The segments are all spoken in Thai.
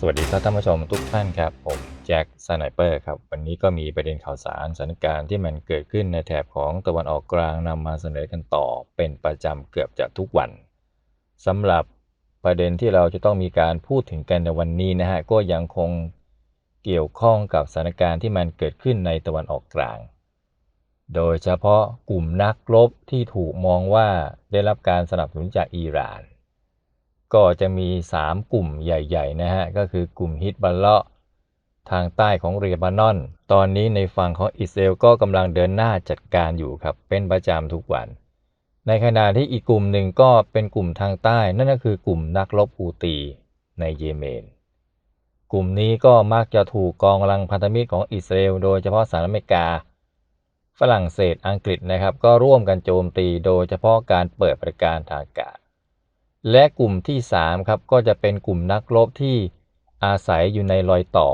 สวัสดีครับท่านผู้ชมทุกท่านครับ ผมแจ็คสไนเปอร์ครับ วันนี้ก็มีประเด็นข่าวสารสถานการณ์ที่มันเกิดขึ้นในแถบของตะวันออกกลางนำมาเสนอกันต่อเป็นประจำเกือบจะทุกวันสำหรับประเด็นที่เราจะต้องมีการพูดถึงกันในวันนี้นะฮะก็ยังคงเกี่ยวข้องกับสถานการณ์ที่มันเกิดขึ้นในตะวันออกกลาง โดยเฉพาะกลุ่มนักรบที่ถูกมองว่าได้รับการสนับสนุนจากอิหร่าน ก็จะมี 3 กลุ่มใหญ่ๆนะฮะก็คือกลุ่มฮิตบัลเลาะทางใต้ของเรบานอน ตอนนี้ในฝั่งของอิสราเอลก็กำลังเดินหน้าจัดการอยู่ครับเป็นประจำทุกวัน ในขณะที่อีกกลุ่มหนึ่งก็เป็นกลุ่มทางใต้ นั่นก็คือกลุ่มนักรบฮูตีในเยเมน กลุ่มนี้ก็มักจะถูกกองกำลังพันธมิตรของอิสราเอลโดยเฉพาะสหรัฐอเมริกา ฝรั่งเศสอังกฤษนะครับ ก็ร่วมกันโจมตีโดยเฉพาะการเปิดบริการทางอากาศ และกลุ่มที่3ครับก็จะเป็นกลุ่มนักรบที่อาศัยอยู่ในรอยต่อ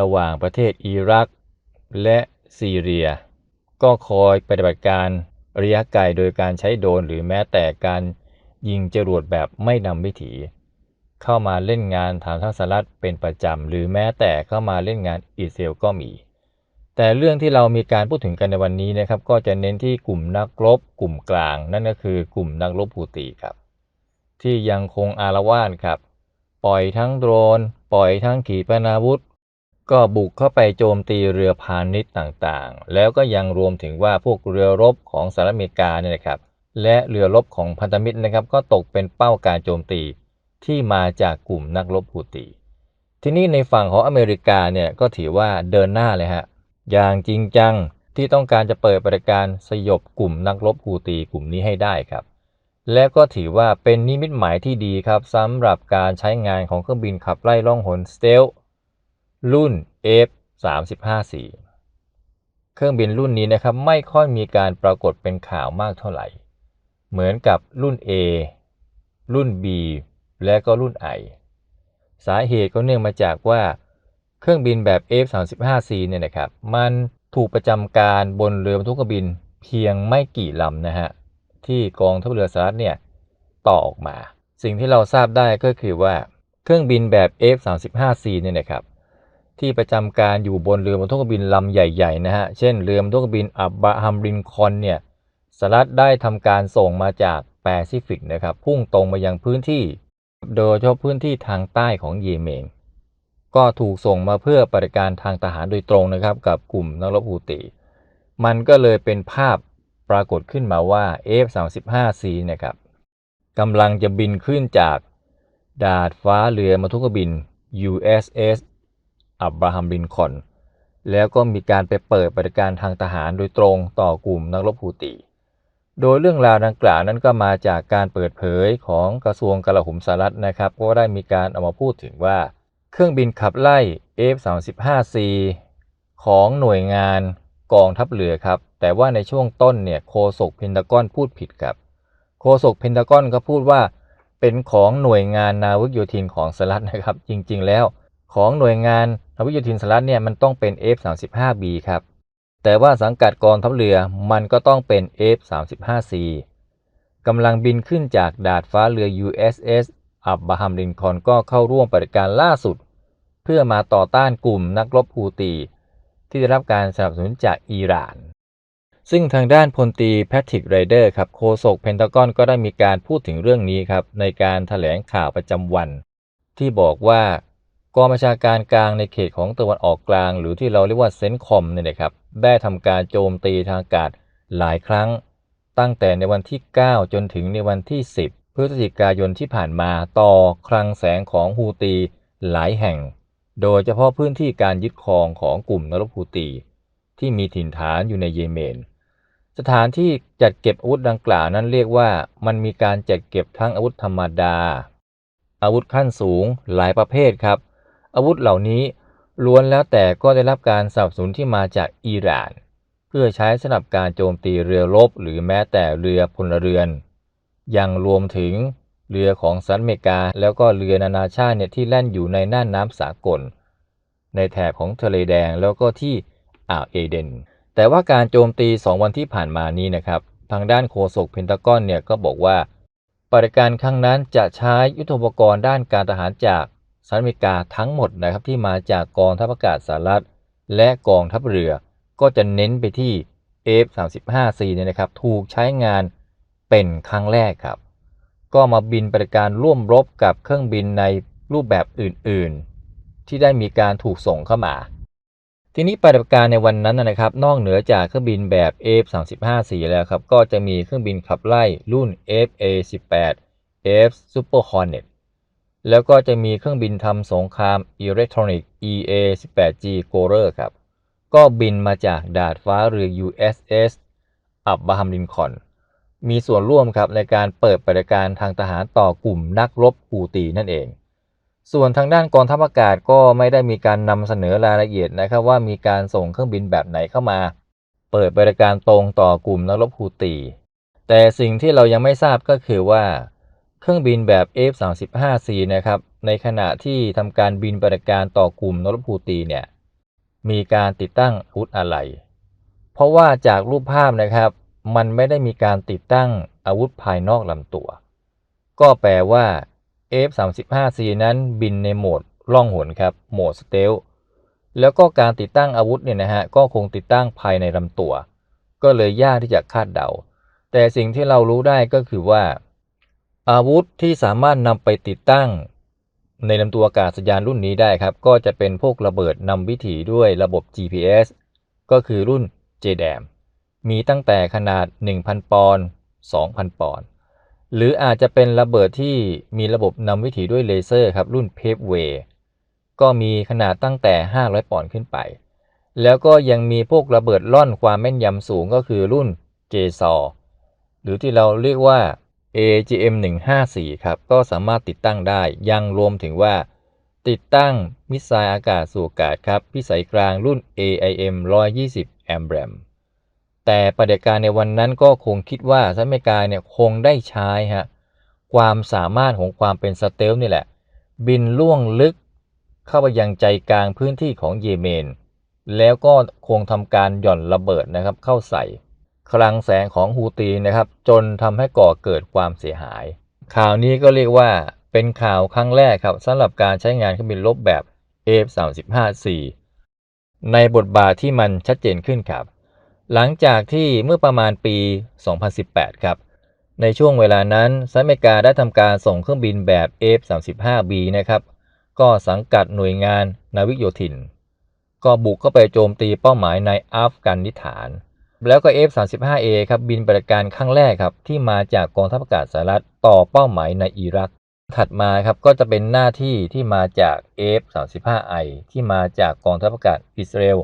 ระหว่างประเทศอิรัก และซีเรีย ก็คอยปฏิบัติการระยะไกลโดยการใช้โดรนหรือแม้แต่การยิงจรวดแบบไม่นำวิถี เข้ามาเล่นงานฐานทัพสหรัฐเป็นประจำ หรือแม้แต่เข้ามาเล่นงานอิสราเอลก็มี แต่เรื่องที่เรามีการพูดถึงกันในวันนี้นะครับ ก็จะเน้นที่กลุ่มนักรบกลุ่มกลาง นั่นก็คือกลุ่มนักรบฮูตีครับ ที่ยังคงอารวาสครับ ปล่อยทั้งโดรน ปล่อยทั้งขีปนาวุธ ก็บุกเข้าไปโจมตีเรือพาณิชย์ต่างๆ แล้วก็ยังรวมถึงว่าพวกเรือรบของสหรัฐอเมริกาเนี่ยนะครับ และเรือรบของพันธมิตรนะครับ ก็ตกเป็นเป้าการโจมตีที่มาจากกลุ่มนักรบฮูตี ที่นี่ในฝั่งของอเมริกาเนี่ยก็ถือว่าเดินหน้าเลยฮะ อย่างจริงจังที่ต้องการจะเปิดบริการสยบกลุ่มนักรบฮูตีกลุ่มนี้ให้ได้ครับ และก็ถือว่าเป็นนิมิตหมายที่ดีครับสำหรับการใช้งานของเครื่องบินขับไล่ล่องหนสเตลรุ่น F-35C เครื่องบินรุ่นนี้นะครับไม่ค่อยมีการปรากฏเป็นข่าวมากเท่าไหร่ เหมือนกับรุ่น A รุ่น B และก็รุ่น I สาเหตุก็เนื่องมาจากว่าเครื่องบินแบบ F-35C เนี่ยนะครับมันถูกประจำการบนเรือบรรทุกเครื่องบินเพียงไม่กี่ลำนะฮะ ที่กองทัพเรือสหรัฐเนี่ยต่อออกมา สิ่งที่เราทราบได้ก็คือว่าเครื่องบินแบบ F-35C เนี่ยนะครับที่ประจำการอยู่บนเรือบรรทุกบินลำใหญ่ๆนะฮะ เช่นเรือบรรทุกบินอับบราฮัมรินคอนเนี่ยสหรัฐได้ทำการส่งมาจากแปซิฟิกนะครับ พุ่งตรงมายังพื้นที่ โดยเฉพาะพื้นที่ทางใต้ของเยเมน ก็ถูกส่งมาเพื่อปฏิการทางทหารโดยตรงนะครับ กับกลุ่มนักรบฮูตี มันก็เลยเป็นภาพ ปรากฏขึ้นมาว่า F-35C นะครับกำลังจะบินขึ้นจากดาดฟ้าเรือบรรทุกบิน USS อับราฮัมลินคอล์นแล้วก็มีการไปเปิดปฏิการทางทหารโดยตรงต่อกลุ่มนักรบฮูตี โดยเรื่องราวดังกล่าวนั้นก็มาจากการเปิดเผยของกระทรวงกลาโหมสหรัฐนะครับ ก็ได้มีการเอามาพูดถึงว่า เครื่องบินขับไล่ F-35C ของหน่วยงาน กองทัพเรือครับ แต่ว่าในช่วงต้นเนี่ยโฆษกเพนทากอนพูดผิดครับโฆษกเพนทากอนก็พูดว่า เป็นของหน่วยงานนาวิกโยธินของสหรัฐนะครับ จริงๆแล้ว ของหน่วยงานนาวิกโยธินสหรัฐเนี่ยมันต้องเป็น F-35B ครับ แต่ว่าสังกัดกองทัพเรือมันก็ต้องเป็น F-35C กำลังบินขึ้นจากดาดฟ้าเรือ USS อับบราฮัมลินคอนก็เข้าร่วมปฏิการล่าสุด เพื่อมาต่อต้านกลุ่มนักรบฮูตี ที่ได้รับการสนับสนุนจากอิหร่าน ซึ่งทางด้านพลตรีแพทริกไรเดอร์ครับโฆษกเพนทากอนก็ได้มีการพูดถึงเรื่องนี้ครับในการถแถลงข่าวประจำวัน ที่บอกว่ากองบัญชาการกลางในเขตของตะวันออกกลาง หรือที่เราเรียกว่าเซนคอมเนี่ยนะครับได้ทำการโจมตีทางอากาศหลายครั้ง ตั้งแต่ในวันที่ 9 จนถึงในวันที่ 10 พฤศจิกายนที่ผ่านมาต่อคลังแสงของฮูตีหลายแห่ง โดยเฉพาะพื้นที่การยึดครองของกลุ่มนรบฮูตีที่มีถิ่นฐานอยู่ในเยเมน สถานที่จัดเก็บอาวุธดังกล่าวนั้นเรียกว่ามันมีการจัดเก็บทั้งอาวุธธรรมดา อาวุธขั้นสูงหลายประเภทครับ อาวุธเหล่านี้ล้วนแล้วแต่ก็ได้รับการสนับสนุนที่มาจากอิหร่าน เพื่อใช้สำหรับการโจมตีเรือรบหรือแม้แต่เรือพลเรือน ยังรวมถึง เรือของสหรัฐอเมริกา แล้วก็เรือนานาชาติเนี่ยที่แล่นอยู่ในน่านน้ำสากล ในแถบของทะเลแดงแล้วก็ที่อ่าวเอเดน แต่ว่าการโจมตี 2 วันที่ผ่านมานี้นะครับ ทางด้านโฆษกเพนทากอนเนี่ยก็บอกว่าปฏิการครั้งนั้นจะใช้ยุทโธปกรณ์ด้านการทหารจากสหรัฐอเมริกาทั้งหมดนะครับที่มาจากกองทัพอากาศสหรัฐและกองทัพเรือ ก็จะเน้นไปที่ F-35C เนี่ยนะครับถูกใช้งานเป็นครั้งแรกครับ ก็มาบินปฏิการร่วมรบกับเครื่องบินในรูปแบบอื่นๆ ที่ได้มีการถูกส่งเข้ามา ทีนี้ปฏิบัติการในวันนั้นนะครับ นอกเหนือจากเครื่องบินแบบ F-35C แล้วครับ ก็จะมีเครื่องบินขับไล่รุ่น FA-18 F Super Hornet แล้วก็จะมีเครื่องบินทำสงครามอิเล็กทรอนิกส์ EA-18G Gorer ครับ ก็บินมาจากดาดฟ้าเรือ USS อับบาฮัมลินคอน มีส่วนร่วมครับในการเปิดปฏิการทางทหารต่อกลุ่มนักรบฮูตีนั่นเอง ส่วนทางด้านกองทัพอากาศก็ไม่ได้มีการนำเสนอรายละเอียดนะครับว่ามีการส่งเครื่องบินแบบไหนเข้ามา เปิดบริการตรงต่อกลุ่มนักรบฮูตี แต่สิ่งที่เรายังไม่ทราบก็คือว่า เครื่องบินแบบ F-35C นะครับในขณะที่ทำการบินปฏิการต่อกลุ่มนักรบฮูตีเนี่ยมีการติดตั้งอาวุธอะไร เพราะว่าจากรูปภาพนะครับ มันไม่ได้มีการติดตั้งอาวุธภายนอกลำตัว ก็แปลว่า F-35C นั้นบินในโหมดล่องหนครับ โหมดสเตลแล้วก็การติดตั้งอาวุธเนี่ยนะฮะ ก็คงติดตั้งภายในลำตัว ก็เลยยากที่จะคาดเดา แต่สิ่งที่เรารู้ได้ก็คือว่า อาวุธที่สามารถนำไปติดตั้ง ในลำตัวอากาศยานรุ่นนี้ได้ครับ ก็จะเป็นพวกระเบิดนำวิถีด้วยระบบ GPS ก็คือรุ่น JDAM มีตั้งแต่ขนาด 1,000 ปอนด์ 2,000 ปอนด์ หรืออาจจะเป็นระเบิดที่มีระบบนำวิถีด้วยเลเซอร์ครับรุ่น Paveway ก็มีขนาดตั้งแต่ 500 ปอนด์ขึ้นไป แล้วก็ยังมีพวกระเบิดล่อนความแม่นยำสูงก็คือรุ่น JSAW หรือที่เราเรียกว่า AGM 154ครับ ก็สามารถติดตั้งได้ ยังรวมถึงว่า ติดตั้งมิสไซล์อากาศสู่อากาศครับ พิสัยกลางรุ่น AIM 120 a m b r a m แต่ปฏิการในวันนั้นก็คงคิดว่าสหรัฐอเมริกาเนี่ยคงได้ใช้ฮะความสามารถของความเป็นสเตลนี่แหละ บินล่วงลึกเข้าไปยังใจกลางพื้นที่ของเยเมน แล้วก็คงทำการหย่อนระเบิดนะครับเข้าใส่ คลังแสงของฮูตีนะครับจนทำให้ก่อเกิดความเสียหาย ข่าวนี้ก็เรียกว่าเป็นข่าวครั้งแรกครับสำหรับการใช้งานเครื่องบินลบแบบ F-35C ในบทบาทที่มันชัดเจนขึ้นครับ หลังจากที่เมื่อประมาณปี 2018 ครับ ในช่วงเวลานั้นสหรัฐอเมริกาได้ทำการส่งเครื่องบินแบบ F-35B นะครับ ก็สังกัดหน่วยงานนาวิกโยธิน ก็บุกเข้าไปโจมตีเป้าหมายในอัฟกานิสถาน แล้วก็ F-35A ครับบินปฏิการครั้งแรกครับ ที่มาจากกองทัพอากาศสหรัฐต่อเป้าหมายในอิรัก ถัดมาครับก็จะเป็นหน้าที่ที่มาจาก F-35I ที่มาจากกองทัพอากาศอิสราเอล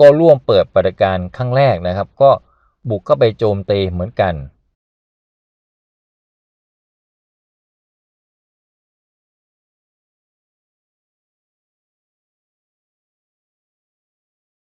ก็ร่วมเปิดปฏิการครั้งแรกนะครับ ก็บุกเข้าไปโจมตีเหมือนกัน